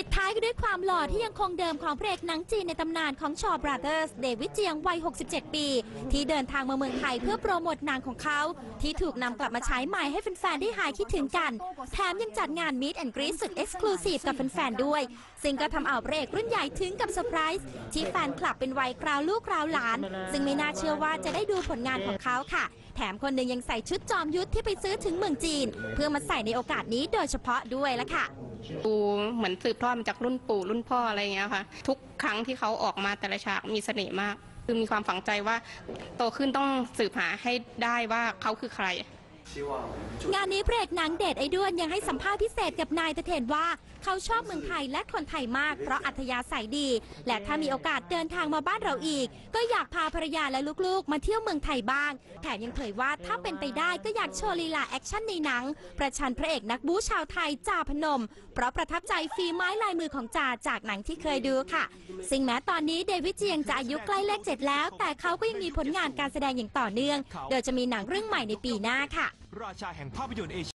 ปิดท้ายกันด้วยความหล่อที่ยังคงเดิมของพระเอกหนังจีนในตำนานของชอบราเดอร์สเดวิดเจียงวัย 67 ปี ที่เดินทางมาเมืองไทยเพื่อโปรโมทหนังของเขา ที่ถูกนำกลับมาฉายใหม่ให้แฟนๆได้หายคิดถึงกัน แถมยังจัดงานมิ t แอน g กรี t สุดเอ็กซ์คลูซีฟกับแฟนๆด้วย ซึ่งก็ทำเอาพระเอกรุ่นใหญ่ถึงกับเซอร์ไพรส์ที่แฟนคลับเป็นวัยคราวลูกคราวหลาน ซึ่งไม่น่าเชื่อว่าจะได้ดูผลงานของเขาค่ะ แถมคนหนึ่งยังใส่ชุดจอมยุทธที่ไปซื้อถึงเมืองจีน เพื่อมาใส่ในโอกาสนี้โดยเฉพาะด้วยละค่ะ ดูเหมือนสืบทอดมาจากรุ่นปู่รุ่นพ่ออะไรอย่างเงี้ยค่ะ ทุกครั้งที่เขาออกมาแต่ละฉากมีเสน่ห์มาก คือมีความฝังใจว่าโตขึ้นต้องสืบหาให้ได้ว่าเขาคือใคร งานนี้พระเอกหนังเดชไอด้วนยังให้สัมภาษณ์พิเศษกับนายตะเทนว่า เขาชอบเมืองไทยและคนไทยมาก เพราะอัธยาศัยดี และถ้ามีโอกาสเดินทางมาบ้านเราอีก ก็อยากพาภรรยาและลูกๆ มาเที่ยวเมืองไทยบ้าง แถมยังเผยว่าถ้าเป็นไปได้ก็อยากโชว์ลีลาแอคชั่นในหนัง ประชันพระเอกนักบู๊ชาวไทยจ่าพนม เพราะประทับใจฝีไม้ลายมือของจ่าจากหนังที่เคยดูค่ะ ซึ่งแม้ตอนนี้เดวิดเจียงจะอายุใกล้เลขเจ็ดแล้ว แต่เขาก็ยังมีผลงานการแสดงอย่างต่อเนื่อง โดยจะมีหนังเรื่องใหม่ในปีหน้าค่ะ ราชาแห่งภาพยนตร์เอเชีย